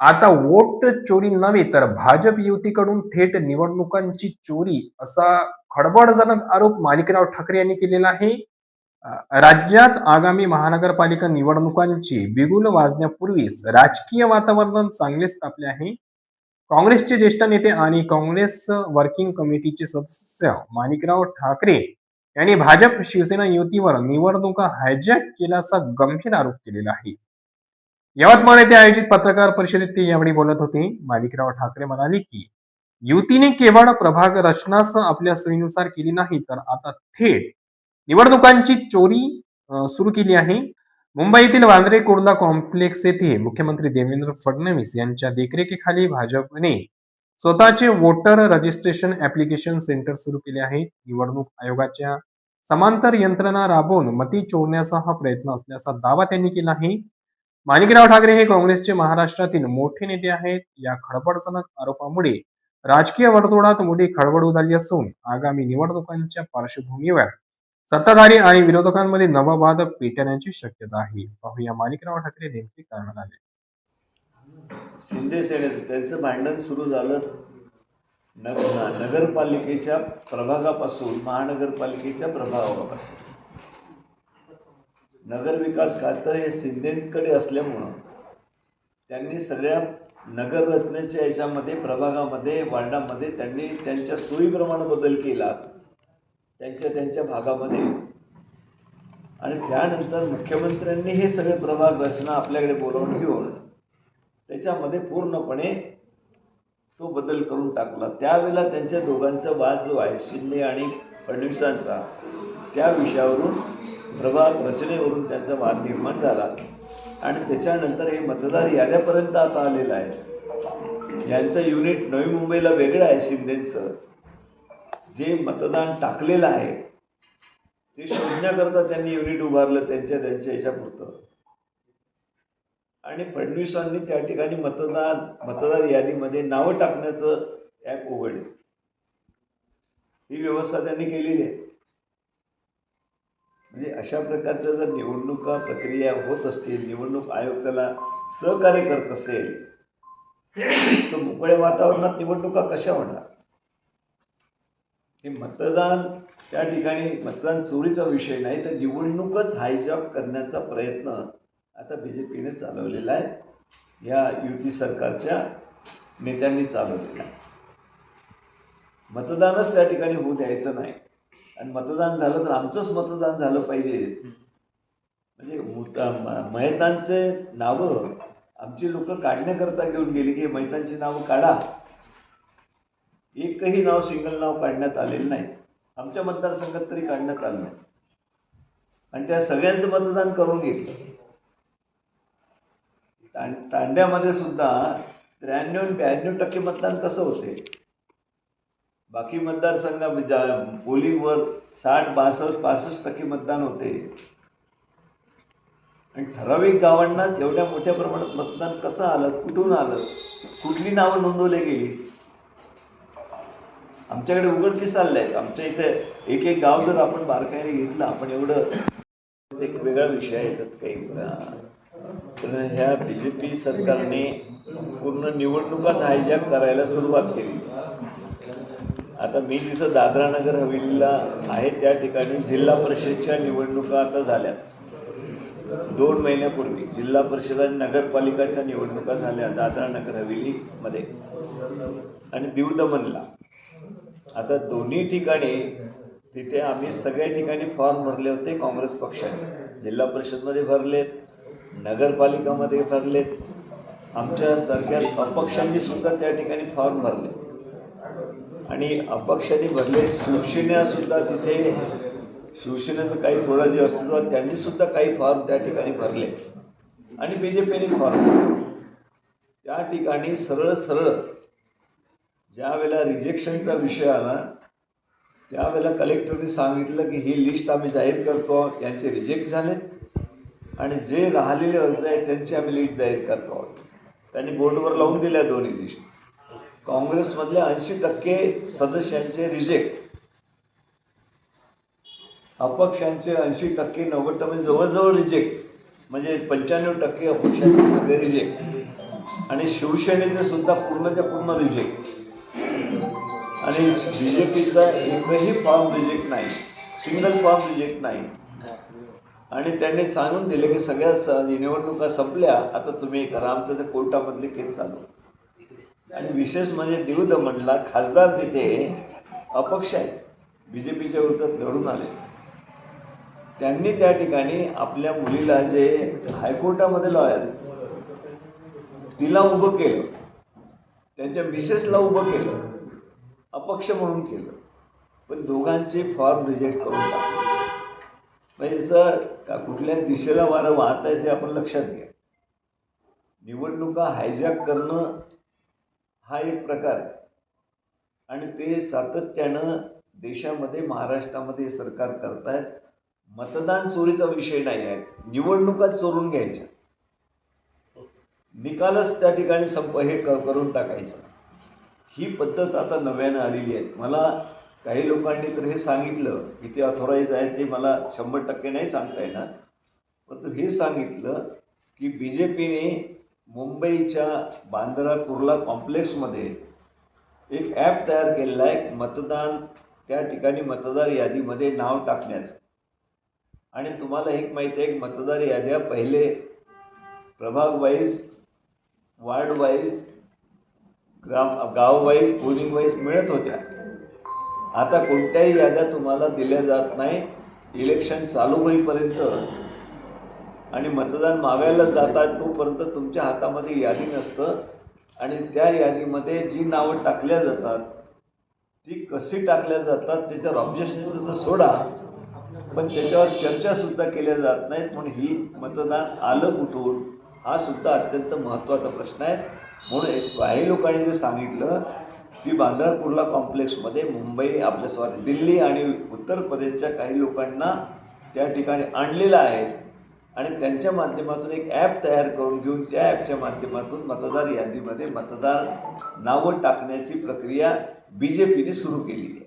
आता वोट चोरी नव्हे तर भाजप युतीकडून थेट निवडणुकांची चोरी असा खडबडजनक आरोप माणिकराव ठाकरे यांनी केलेला आहे. राज्यात आगामी महानगरपालिका निवडणुकांची बिगुल वाजण्यापूर्वीच राजकीय वातावरण चांगलेच तापले आहे. काँग्रेसचे ज्येष्ठ नेते आणि काँग्रेस वर्किंग कमिटीचे सदस्य माणिकराव ठाकरे यांनी भाजप शिवसेना युतीवर निवडणुका हायजॅक केल्याचा गंभीर आरोप केलेला आहे. यवतमाळ येथे आयोजित पत्रकार परिषदेत ते यावेळी बोलत होते. मालिकराव ठाकरे म्हणाले की युतीने केवळ प्रभाग रचनाच आपल्या सोयीनुसार केली नाही तर आता थेट निवडणुकांची चोरी सुरू केली आहे. मुंबईतील वांद्रे कुर्ला कॉम्प्लेक्स येथे मुख्यमंत्री देवेंद्र फडणवीस यांच्या देखरेखीखाली भाजपने स्वतःचे वोटर रजिस्ट्रेशन ऍप्लिकेशन सेंटर सुरू केले आहे. निवडणूक आयोगाच्या समांतर यंत्रणा राबवून मती चोरण्याचा हा प्रयत्न असल्याचा दावा त्यांनी केला आहे. माणिकराव ठाकरे हे काँग्रेसचे महाराष्ट्रातील मोठे नेते आहेत. या खडबडजनक आरोपामुळे राजकीय वर्तुळात मोठी खळबळ उडाली असून आगामी निवडणुकांच्या पार्श्वभूमीवर सत्ताधारी आणि विरोधकांमध्ये नववाद पेटण्याची शक्यता आहे. पाहूया माणिकराव ठाकरे नेमके काय म्हणाले. शिंदे सेनेत त्यांचं भांडण सुरू झालं. नगरपालिकेच्या प्रभागापासून महानगरपालिकेच्या प्रभागापासून. नगरविकास खातं हे शिंदेकडे असल्यामुळं त्यांनी सगळ्या नगर रचनेच्या याच्यामध्ये प्रभागामध्ये वार्डामध्ये त्यांनी त्यांच्या सोयीप्रमाणे बदल केला. त्यांच्या त्यांच्या भागामध्ये. आणि त्यानंतर मुख्यमंत्र्यांनी हे सगळे प्रभाग रचना आपल्याकडे बोलावून घेऊन त्याच्यामध्ये पूर्णपणे तो बदल करून टाकला. त्यावेळेला त्यांच्या दोघांचा वाद जो आहे शिंदे आणि फडणवीसांचा. त्या विषयावरून प्रभाग रचनेवरून त्यांचा वाद निर्माण झाला. आणि त्याच्यानंतर हे मतदार याद्यापर्यंत आता आलेलं आहे. यांचं युनिट नवी मुंबईला वेगळं आहे शिंदेचं. जे मतदान टाकलेलं आहे ते शोधण्याकरता त्यांनी युनिट उभारलं त्यांच्या त्यांच्या याच्यापुरतं. आणि फडणवीसांनी त्या ठिकाणी मतदान मतदार यादीमध्ये नावं टाकण्याचं ॲप उघडलं. ही व्यवस्था त्यांनी केलेली आहे. म्हणजे अशा प्रकारच्या जर निवडणुका प्रक्रिया होत असतील निवडणूक आयोग त्याला सहकार्य करत असेल तर मोकळ्या वातावरणात निवडणुका कशा होणार? हे मतदान त्या ठिकाणी मतदान चोरीचा विषय नाही तर निवडणूकच हायजॉब करण्याचा प्रयत्न आता बी जे पीने चालवलेला आहे. या युती सरकारच्या नेत्यांनी चालवलेला आहे. मतदानच त्या ठिकाणी होऊ द्यायचं नाही. आणि मतदान झालं तर आमचंच मतदान झालं पाहिजे. म्हणजे मयतांचे नावं आमची लोक काढण्याकरता घेऊन गेली की मैतांची नावं काढा. एकही नाव सिंगल नाव काढण्यात आलेलं नाही. आमच्या मतदारसंघात तरी काढण्यात आलं नाही. आणि त्या सगळ्यांचं मतदान करून घेतलं. तांड्यामध्ये सुद्धा त्र्याण्णव ब्याण्णव टक्के मतदान कसं होते? बाकी मतदारसंघा म्हणजे, पोलिंगवर साठ बासष्ट पासष्ट टक्के मतदान होते. आणि ठराविक गावांनाच एवढ्या मोठ्या प्रमाणात मतदान कसं आलं कुठून आलं कुठली नावं नोंदवली गेली? आमच्याकडे उघडकीस चाललंय आहेत. आमच्या इथे एक एक गाव जर आपण बारकाईने घेतलं आपण एवढं एक वेगळा विषय आहे त्यात काही. तर ह्या बी जे पी सरकारने पूर्ण निवडणुका हायजॅक करायला सुरुवात केली. आता मी जिथं दादरा नगर हवेलीला आहे त्या ठिकाणी जिल्हा परिषदच्या निवडणुका आता झाल्या दोन महिन्यापूर्वी जिल्हा परिषद आणि नगरपालिकाच्या निवडणुका झाल्या दादरा नगर हवेलीमध्ये. आणि दीव दमनला आता दोन्ही ठिकाणी तिथे आम्ही सगळ्या ठिकाणी फॉर्म भरले होते काँग्रेस पक्षाने. जिल्हा परिषदमध्ये भरलेत नगरपालिकामध्ये भरलेत. आमच्यासारख्या अपक्षांनी सुद्धा त्या ठिकाणी फॉर्म भरले आणि अपक्षाने भरले शिवसेनासुद्धा तिथे शिवसेनेचं काही थोडं जे अस्तित्वात त्यांनी सुद्धा काही फॉर्म त्या ठिकाणी भरले. आणि बी जे पीने फॉर्म त्या ठिकाणी सरळ सरळ ज्या वेळेला रिजेक्शनचा विषय आला त्यावेळेला कलेक्टरने सांगितलं की ही लिस्ट आम्ही जाहीर करतो यांचे रिजेक्ट झाले. आणि जे राहिलेले अर्ज आहेत त्यांची आम्ही लिस्ट जाहीर करतो. आहोत त्यांनी बोर्डवर लावून दिल्या दोन्ही लिस्ट काँग्रेसमधल्या ऐंशी टक्के सदस्यांचे रिजेक्ट अपक्षांचे ऐंशी टक्के नव्वद टक्के जवळजवळ रिजेक्ट म्हणजे पंच्याण्णव टक्के अपक्षांचे सगळे रिजेक्ट आणि शिवसेनेचे सुद्धा पूर्णच्या पूर्ण रिजेक्ट आणि बीजेपीचा एकही फॉर्म रिजेक्ट नाही. सिंगल फॉर्म रिजेक्ट नाही. आणि त्यांनी सांगून दिले की सगळ्या निवडणुका संपल्या आता तुम्ही करा आमचं ते कोर्टामधली केस चालू आणि विशेष म्हणजे दीव दमणला खासदार तिथे अपक्ष आहेत. बी जे पीच्या विरोधात लढून आले. त्यांनी त्या ठिकाणी आपल्या मुलीला जे हायकोर्टामध्ये लॉयर तिला उभं केलं. त्यांच्या मिसेसला उभं केलं. अपक्ष म्हणून केलं. पण दोघांचे फॉर्म रिजेक्ट करून टाकले. म्हणजे जर का कुठल्या दिशेला वारं वाहत आहे ते आपण लक्षात घ्या. निवडणुका हायजॅक करणं हा एक प्रकार आहे. आणि ते सातत्यानं देशामध्ये महाराष्ट्रामध्ये सरकार करतायत. मतदान चोरीचा विषय नाही आहे. निवडणुकाच चोरून घ्यायच्या. निकालच त्या ठिकाणी संप हे क- करून टाकायचं. ही पद्धत आता नव्यानं आलेली आहे. मला काही लोकांनी तर हे सांगितलं. की ते ऑथोराईज आहे ते मला शंभर टक्के नाही सांगता येणार. परंतु हे सांगितलं की बी जे पीने मुंबईच्या बांद्रा कुर्ला कॉम्प्लेक्समध्ये एक ॲप तयार केलेला आहे मतदान त्या ठिकाणी मतदार यादीमध्ये नाव टाकण्याचं. आणि तुम्हाला एक माहिती आहे की मतदार याद्या पहिले प्रभाग वाईज वार्ड वाईज ग्राम गाव वाईज पोलिंग वाईज मिळत होत्या. आता कोणत्याही याद्या तुम्हाला दिल्या जात नाही. इलेक्शन चालू होईपर्यंत आणि मतदान मागायला जातात तोपर्यंत तुमच्या हातामध्ये यादी नसतं. आणि त्या यादीमध्ये जी नावं टाकल्या जातात ती कशी टाकल्या जातात त्याच्यावर ऑब्जेक्शन तर सोडा. पण त्याच्यावर चर्चासुद्धा केल्या जात नाहीत म्हणून ही मतदान आलं कुठून हा सुद्धा अत्यंत महत्त्वाचा प्रश्न आहे. म्हणून काही लोकांनी जे सांगितलं की बांद्रा कुर्ला कॉम्प्लेक्समध्ये मुंबई आपल्या सॉरी दिल्ली आणि उत्तर प्रदेशच्या काही लोकांना त्या ठिकाणी आणलेलं आहे. आणि त्यांच्या माध्यमातून एक ॲप तयार करून घेऊन त्या ॲपच्या माध्यमातून मतदार यादीमध्ये मतदार नावं टाकण्याची प्रक्रिया बी जे पीने सुरू केलेली आहे.